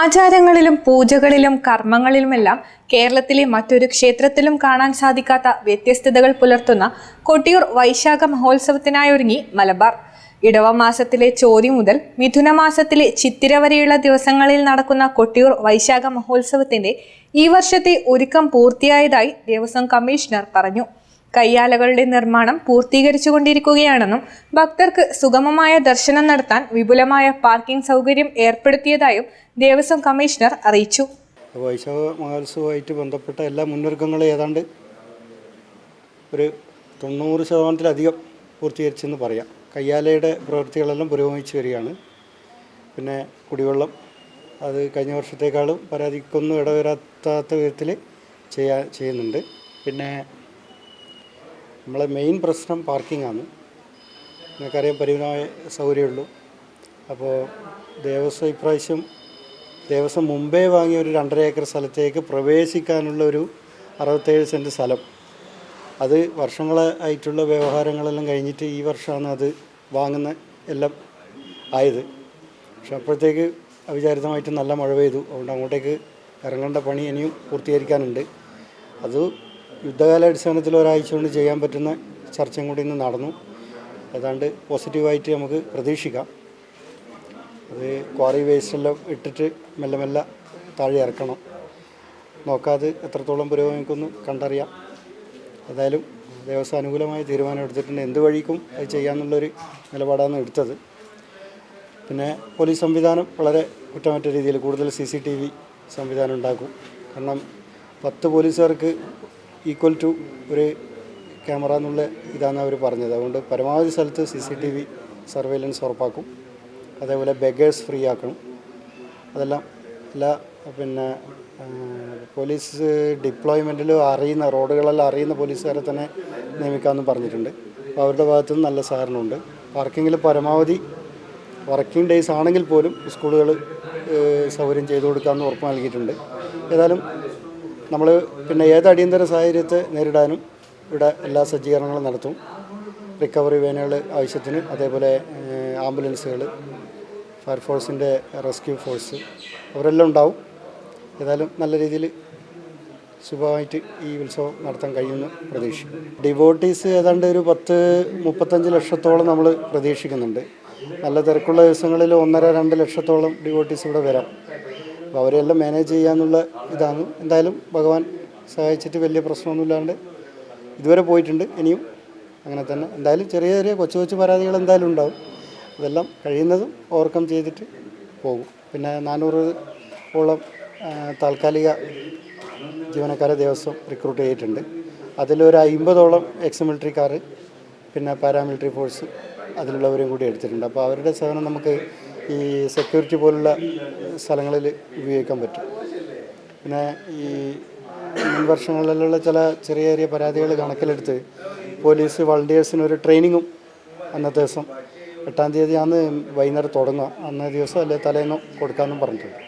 ആചാരങ്ങളിലും പൂജകളിലും കർമ്മങ്ങളിലുമെല്ലാം കേരളത്തിലെ മറ്റൊരു ക്ഷേത്രത്തിലും കാണാൻ സാധിക്കാത്ത വ്യത്യസ്തതകൾ പുലർത്തുന്ന കൊട്ടിയൂർ വൈശാഖ മഹോത്സവത്തിനായൊരുങ്ങി മലബാർ. ഇടവ മാസത്തിലെ ചോതി മുതൽ മിഥുന മാസത്തിലെ ചിത്തിര വരെയുള്ള ദിവസങ്ങളിൽ നടക്കുന്ന കൊട്ടിയൂർ വൈശാഖ മഹോത്സവത്തിന്റെ ഈ വർഷത്തെ ഒരുക്കം പൂർത്തിയായതായി ദേവസ്വം കമ്മീഷണർ പറഞ്ഞു. കയ്യാലകളുടെ നിർമ്മാണം പൂർത്തീകരിച്ചുകൊണ്ടിരിക്കുകയാണെന്നും ഭക്തർക്ക് സുഗമമായ ദർശനം നടത്താൻ വിപുലമായ പാർക്കിംഗ് സൗകര്യം ഏർപ്പെടുത്തിയതായും ദേവസ്വം കമ്മീഷണർ അറിയിച്ചു. വൈശാഖ മഹോത്സവമായിട്ട് ബന്ധപ്പെട്ട എല്ലാ മുന്നൊരുക്കങ്ങളും ഏതാണ്ട് ഒരു തൊണ്ണൂറ് ശതമാനത്തിലധികം പൂർത്തീകരിച്ചെന്ന് പറയാം. കയ്യാലയുടെ പ്രവൃത്തികളെല്ലാം പുരോഗമിച്ചു വരികയാണ്. പിന്നെ കുടിവെള്ളം അത് കഴിഞ്ഞ വർഷത്തേക്കാളും പരാതിക്കൊന്നും ഇടവരാത്ത വിധത്തിൽ ചെയ്യാ ചെയ്യുന്നുണ്ട്. പിന്നെ നമ്മളെ മെയിൻ പ്രശ്നം പാർക്കിംഗ് ആണ്. നിങ്ങൾക്കറിയാം പരിമിതമായ സൗകര്യമുള്ളൂ അപ്പോൾ ദേവസ്വം ഇപ്രാവശ്യം ദേവസ്വം മുമ്പേ വാങ്ങിയ ഒരു രണ്ടര ഏക്കർ സ്ഥലത്തേക്ക് പ്രവേശിക്കാനുള്ള ഒരു അറുപത്തേഴ് സെന്റ് സ്ഥലം. അത് വർഷങ്ങളായിട്ടുള്ള വ്യവഹാരങ്ങളെല്ലാം കഴിഞ്ഞിട്ട് ഈ വർഷമാണ് അത് വാങ്ങുന്ന എല്ലാം ആയത്. പക്ഷെ അപ്പോഴത്തേക്ക് അവിചാരിതമായിട്ട് നല്ല മഴ പെയ്തു. അതുകൊണ്ട് അങ്ങോട്ടേക്ക് ഇറങ്ങേണ്ട പണി ഇനിയും പൂർത്തീകരിക്കാനുണ്ട്. അത് യുദ്ധകാലാടിസ്ഥാനത്തിൽ ഒരാഴ്ച കൊണ്ട് ചെയ്യാൻ പറ്റുന്ന ചർച്ചയും കൂടി ഇന്ന് നടന്നു. ഏതാണ്ട് പോസിറ്റീവായിട്ട് നമുക്ക് പ്രതീക്ഷിക്കാം. അത് ക്വാറി വേസ്റ്റ് എല്ലാം ഇട്ടിട്ട് മെല്ലെ മെല്ലെ താഴെ ഇറക്കണം. നോക്കാതെ എത്രത്തോളം പുരോഗമിക്കുന്നു കണ്ടറിയാം. ഏതായാലും ദേവസ്വം അനുകൂലമായ തീരുമാനം എടുത്തിട്ടുണ്ട്. എന്ത് വഴിക്കും അത് ചെയ്യാമെന്നുള്ളൊരു നിലപാടാണ് എടുത്തത്. പിന്നെ പോലീസ് സംവിധാനം വളരെ കുറ്റമറ്റ രീതിയിൽ കൂടുതൽ സി സി ടി വി സംവിധാനം ഉണ്ടാക്കും. കാരണം പത്ത് പോലീസുകാർക്ക് ഈക്വൽ ടു ഒരു ക്യാമറ എന്നുള്ള ഇതാണ് അവർ പറഞ്ഞത്. അതുകൊണ്ട് പരമാവധി സ്ഥലത്ത് C C T V surveillance ഉറപ്പാക്കും. അതേപോലെ ബെഗേഴ്സ് ഫ്രീ ആക്കണം. അതെല്ലാം എല്ലാ പിന്നെ പോലീസ് ഡിപ്ലോയ്മെന്റിൽ അറിയുന്ന റോഡുകളെല്ലാം അറിയുന്ന പോലീസുകാരെ തന്നെ നിയമിക്കാമെന്ന് പറഞ്ഞിട്ടുണ്ട്. അപ്പോൾ അവരുടെ ഭാഗത്തു നിന്ന് നല്ല സഹകരണമുണ്ട്. പാർക്കിങ്ങിൽ പരമാവധി വർക്കിംഗ് ഡേയ്സ് ആണെങ്കിൽ പോലും സ്കൂളുകൾ സൗകര്യം ചെയ്തു കൊടുക്കാമെന്ന് ഉറപ്പ് നൽകിയിട്ടുണ്ട്. ഏതായാലും നമ്മൾ പിന്നെ ഏത് അടിയന്തര സാഹചര്യത്തെ നേരിടാനും ഇവിടെ എല്ലാ സജ്ജീകരണങ്ങളും നടത്തും. റിക്കവറി വേനുകൾ ആവശ്യത്തിന് അതേപോലെ ആംബുലൻസുകൾ ഫയർഫോഴ്സിന്റെ റെസ്ക്യൂ ഫോഴ്സ് അവരെല്ലാം ഉണ്ടാവും. ഏതായാലും നല്ല രീതിയിൽ ശുഭമായിട്ട് ഈ ഉത്സവം നടത്താൻ കഴിയുമെന്ന് പ്രതീക്ഷിക്കും ഡിവോട്ടീസ് ഏതാണ്ട് ഒരു പത്ത് മുപ്പത്തഞ്ച് ലക്ഷത്തോളം നമ്മൾ പ്രതീക്ഷിക്കുന്നുണ്ട്. നല്ല തിരക്കുള്ള ദിവസങ്ങളിൽ ഒന്നര രണ്ട് ലക്ഷത്തോളം ഡിവോട്ടീസ് ഇവിടെ വരാം. അപ്പോൾ അവരെല്ലാം മാനേജ് ചെയ്യാന്നുള്ള ഇതാണ്. എന്തായാലും ഭഗവാൻ സഹായിച്ചിട്ട് വലിയ പ്രശ്നമൊന്നുമില്ലാണ്ട് ഇതുവരെ പോയിട്ടുണ്ട്. ഇനിയും അങ്ങനെ തന്നെ. എന്തായാലും ചെറിയ ചെറിയ കൊച്ചു കൊച്ചു പരാതികൾ എന്തായാലും ഉണ്ടാവും. അതെല്ലാം കഴിയുന്നതും ഓവർകം ചെയ്തിട്ട് പോകും. പിന്നെ നാനൂറ് ഓളം താൽക്കാലിക ജീവനക്കാരെ ദേവസ്വം റിക്രൂട്ട് ചെയ്തിട്ടുണ്ട്. അതിലൊരു അമ്പതോളം എക്സ് മിലിറ്ററിക്കാർ പിന്നെ പാരാമിലിറ്ററി ഫോഴ്സ് അതിലുള്ളവരും കൂടി എടുത്തിട്ടുണ്ട്. അപ്പോൾ അവരുടെ സേവനം നമുക്ക് ഈ സെക്യൂരിറ്റി പോലുള്ള സ്ഥലങ്ങളിൽ ഉപയോഗിക്കാൻ പറ്റും. പിന്നെ ഈ വർഷങ്ങളിലുള്ള ചില ചെറിയ ചെറിയ പരാതികൾ കണക്കിലെടുത്ത് പോലീസ് വളണ്ടിയേഴ്സിന് ഒരു ട്രെയിനിങ്ങും അന്നത്തെ ദിവസം എട്ടാം തീയതി അന്ന് വൈകുന്നേരം തുടങ്ങുക. അന്നേ ദിവസം അല്ലെ തലേന്നും കൊടുക്കാമെന്നും പറഞ്ഞിട്ടുണ്ട്.